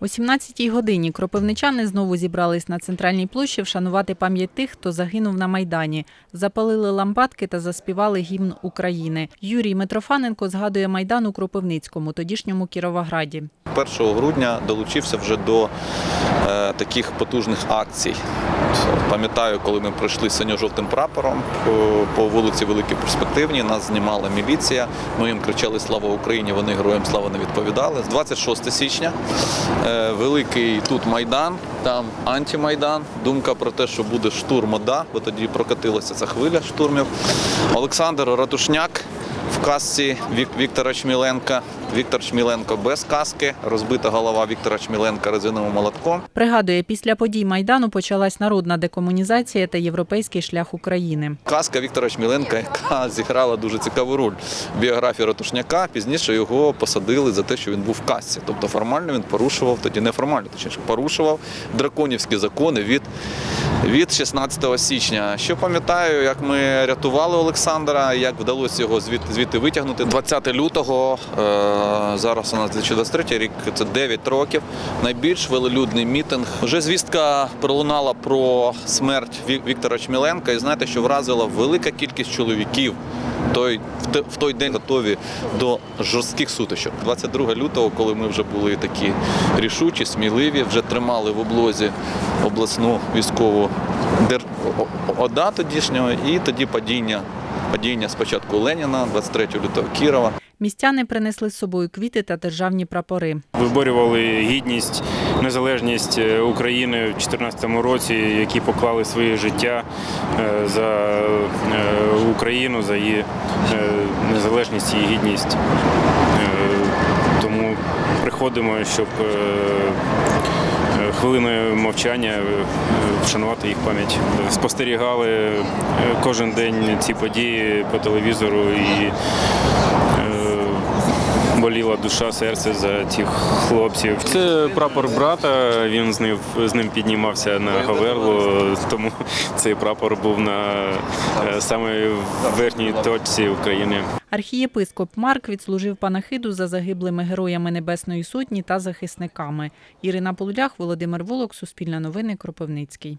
О 17-й годині кропивничани знову зібрались на центральній площі вшанувати пам'ять тих, хто загинув на Майдані. Запалили лампадки та заспівали гімн України. Юрій Митрофаненко згадує Майдан у Кропивницькому, тодішньому Кіровограді. 1 грудня долучився вже до е, таких потужних акцій. Пам'ятаю, коли ми пройшли синьо-жовтим прапором по, вулиці Великій Перспективній, нас знімала міліція. Ми їм кричали Слава Україні! Вони героям слава не відповідали. З 26 січня е, великий тут майдан, там антимайдан. Думка про те, що буде штурм ОДА, бо тоді прокатилася ця хвиля штурмів. Олександр Ратушняк в касці Вік- Віктора Чміленка. Віктор Чміленко без каски, розбита голова Віктора Чміленка резиновим молотком. Пригадує, після подій Майдану почалась народна декомунізація та європейський шлях України. Казка Віктора Чміленка, яка зіграла дуже цікаву роль в біографії Ратушняка. Пізніше його посадили за те, що він був в касці. Тобто формально він порушував, тоді неформально, точніше, порушував драконівські закони від, від 16 січня. Що пам'ятаю, як ми рятували Олександра, як вдалося його звідти, звідти витягнути. 20 лютого, е, зараз у нас 2023 рік, це 9 років. Найбільш велолюдний мітинг. Вже звістка пролунала про смерть Віктора Чміленка, і знаєте, що вразила велика кількість чоловіків. Той в той день готові до жорстких сутичок. 22 лютого, коли ми вже були такі рішучі, сміливі, вже тримали в облозі обласну військову ОДА тодішнього, і тоді падіння. Падіння спочатку Леніна, 23 лютого Кірова. Містяни принесли з собою квіти та державні прапори. Виборювали гідність, незалежність е, України в 2014 році, які поклали своє життя е, за е, Україну, за її незалежність і гідність. Тому приходимо, щоб хвилиною мовчання вшанувати їх пам'ять. Спостерігали кожен день ці події по телевізору і боліла душа, серце за цих хлопців. Це прапор брата. Він з ним з ним піднімався на Говерлу, тому цей прапор був на е, саме верхній точці України. Архієпископ Марк відслужив панахиду за загиблими героями Небесної Сотні та захисниками. Ірина Полудях, Володимир Волок, Суспільне новини, Кропивницький.